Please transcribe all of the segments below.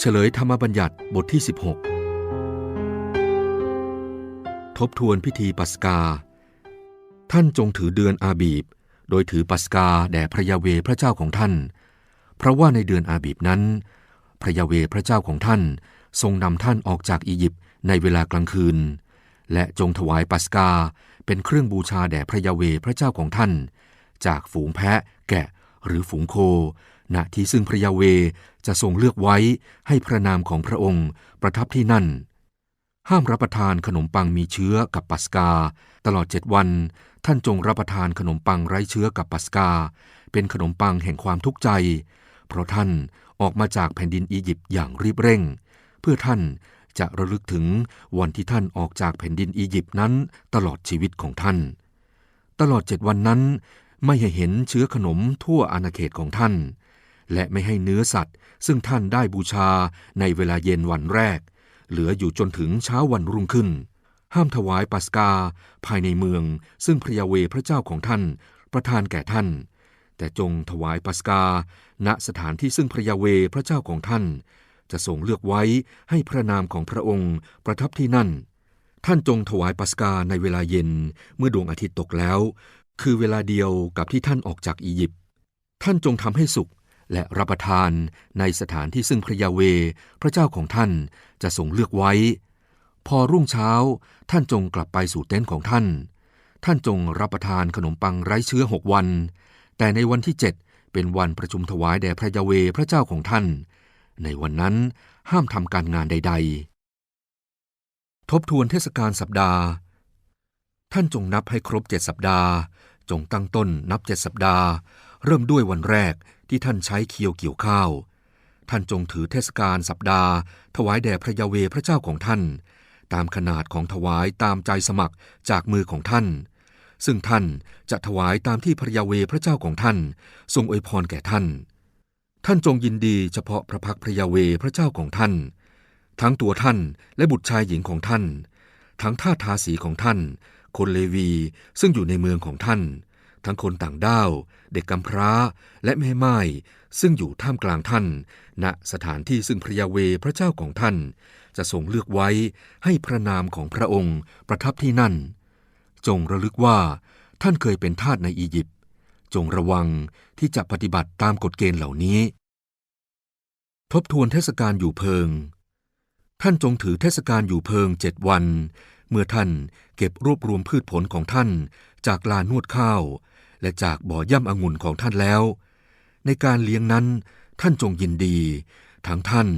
เฉลยธรรมบัญญัติบทที่ 16 ทบทวนพิธีปัสกา ท่านจงถือเดือนอาบีบ โดยถือปัสกาแด่พระยาเวพระเจ้าของท่าน เพราะว่าในเดือนอาบีบนั้น พระยาเวพระเจ้าของท่านทรงนำท่านออกจากอียิปต์ในเวลากลางคืน และจงถวายปัสกาเป็นเครื่องบูชาแด่พระยาเวพระเจ้าของท่าน จากฝูงแพะแกะหรือฝูงโค ณที่ซึ่งพระยาเวจะทรงเลือกไว้ให้พระนามของพระองค์ประทับที่นั่น ห้ามรับประทานขนมปังมีเชื้อกับปัสกา ตลอดเจ็ดวัน ท่านจงรับประทานขนมปังไร้เชื้อกับปัสกา เป็นขนมปังแห่งความทุกข์ใจ เพราะท่านออกมาจากแผ่นดินอียิปต์อย่างรีบเร่ง เพื่อท่านจะระลึกถึงวันที่ท่านออกจากแผ่นดินอียิปต์นั้นตลอดชีวิตของท่าน ตลอดเจ็ดวันนั้นไม่ให้เห็นเชื้อขนมทั่วอาณาเขตของท่าน และไม่ให้เนื้อสัตว์ ซึ่งท่านได้บูชาในเวลาเย็นวันแรก เหลืออยู่จนถึงเช้าวันรุ่งขึ้น ห้ามถวายปัสกาภายในเมือง ซึ่งพระยาเวพระเจ้าของท่าน ประทานแก่ท่าน แต่จงถวายปัสกา ณสถานที่ซึ่งพระยาเวพระเจ้าของท่าน จะทรงเลือกไว้ให้พระนามของพระองค์ประทับที่นั่น ท่านจงถวายปัสกาในเวลาเย็นเมื่อดวงอาทิตย์ตกแล้ว คือเวลาเดียวกับที่ท่านออกจากอียิปต์ท่านจงทำให้สุก และรับประทานในสถานที่ซึ่งพระยาเว พระเจ้าของท่านจะทรงเลือกไว้ พอรุ่งเช้าท่านจงกลับไปสู่เต็นท์ของท่าน ท่านจงรับประทานขนมปังไร้เชื้อหกวัน แต่ในวันที่เจ็ดเป็นวันประชุมถวายแด่พระยาเวพระเจ้าของท่าน ในวันนั้นห้ามทำการงานใด ๆ ทบทวนเทศกาลสัปดาห์ ท่านจงนับให้ครบเจ็ดสัปดาห์ จงตั้งต้นนับเจ็ดสัปดาห์ เริ่มด้วยวันแรกที่ท่านใช้เคียวเกี่ยวข้าว ท่านจงถือเทศกาลสัปดาห์ ถวายแด่พระยาเวพระเจ้าของท่าน ตามขนาดของถวายตามใจสมัครจากมือของท่าน ซึ่งท่านจะถวายตามที่พระยาเวพระเจ้าของท่าน ทรงอวยพรแก่ท่าน ท่านจงยินดีเฉพาะพระพักพระยาเวพระเจ้าของท่าน ทั้งตัวท่านและบุตรชายหญิงของท่าน ทั้งท่าทาสีของท่าน คนเลวีซึ่งอยู่ในเมืองของท่าน ทั้งคนต่างด้าว เด็กกำพร้า และแม่ไม้ซึ่งอยู่ท่ามกลางท่าน ณสถานที่ซึ่งพระยาเวพระเจ้าของท่าน จะทรงเลือกไว้ให้พระนามของพระองค์ประทับที่นั่น จงระลึกว่าท่านเคยเป็นทาสในอียิปต์จงระวังที่จะปฏิบัติตามกฎเกณฑ์เหล่านี้ ทบทวนเทศกาลอยู่เพิง ท่านจงถือเทศกาลอยู่เพิงเจ็ดวัน เมื่อท่านเก็บรวบรวมพืชผลของท่านจากลานนวดข้าว และจากบ่อย่ำองุ่นของท่านแล้ว ในการเลี้ยงนั้นท่านจงยินดี ทั้งท่าน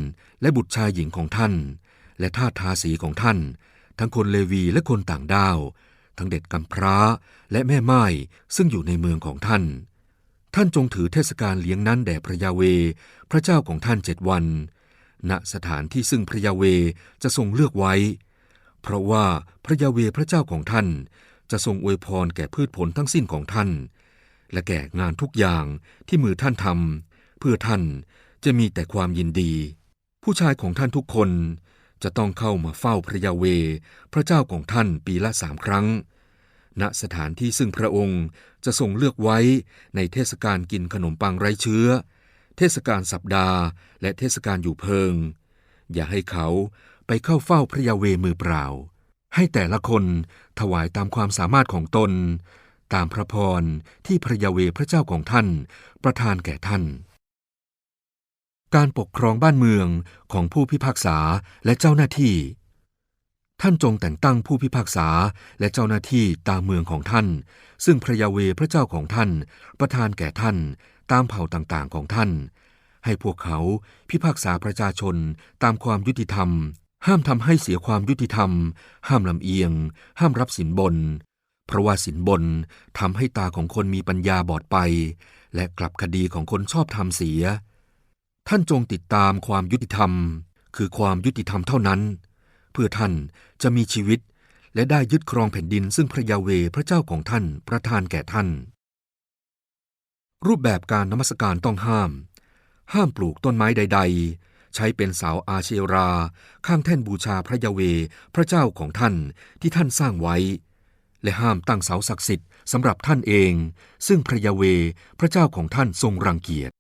และบุตรชายหญิงของท่าน และทาสทาสีของท่าน ทั้งคนเลวีและคนต่างด้าว ทั้งเด็กกำพร้าและแม่ไม้ซึ่งอยู่ในเมืองของท่าน ท่านจงถือเทศกาลเลี้ยงนั้นแด่พระยาเว พระเจ้าของท่านเจ็ดวัน ณสถานที่ซึ่งพระยาเวจะทรงเลือกไว้ เพราะว่าพระยาเวพระเจ้าของท่าน จะทรงอวยพรแก่พืชผลทั้งสิ้นของท่าน และแก่งานทุกอย่างที่มือท่านทำเพื่อท่านจะมีแต่ความยินดี ผู้ชายของท่านทุกคนจะต้องเข้ามาเฝ้าพระยาเว พระเจ้าของท่านปีละสามครั้ง ณสถานที่ซึ่งพระองค์จะทรงเลือกไว้ในเทศกาลกินขนมปังไร้เชื้อ เทศกาลสัปดาห์ และเทศกาลอยู่เพิง อย่าให้เขาไปเข้าเฝ้าพระยาเวมือเปล่า ให้แต่ละคนถวายตามความสามารถของตน ตามพระพรที่พระยาเวพระเจ้าของท่าน ประทานแก่ท่าน การปกครองบ้านเมืองของผู้พิพากษาและเจ้าหน้าที่ ท่านจงแต่งตั้งผู้พิพากษาและเจ้าหน้าที่ตามเมืองของท่าน ซึ่งพระยาเวพระเจ้าของท่าน ประทานแก่ท่าน ตามเผ่าต่างๆของท่าน ให้พวกเขาพิพากษาประชาชนตามความยุติธรรม ห้ามทำให้เสียความยุติธรรม ห้ามลำเอียง ห้ามรับสินบน เพราะว่าสินบนทำให้ตาของคนมีปัญญาบอดไป และกลับคดีของคนชอบทำเสีย ท่านจงติดตามความยุติธรรม คือความยุติธรรมเท่านั้น เพื่อท่านจะมีชีวิต และได้ยึดครองแผ่นดินซึ่งพระยาเวพระเจ้าของท่านประทานแก่ท่าน รูปแบบการนมัสการต้องห้าม ห้ามปลูกต้นไม้ใด ๆ ใช้เป็นเสาอาเชรา ข้างแท่นบูชาพระยาเว พระเจ้าของท่านที่ท่านสร้างไว้ และห้ามตั้งเสาศักดิ์สิทธิ์สำหรับท่านเอง ซึ่งพระยาเว พระเจ้าของท่านทรงรังเกียจ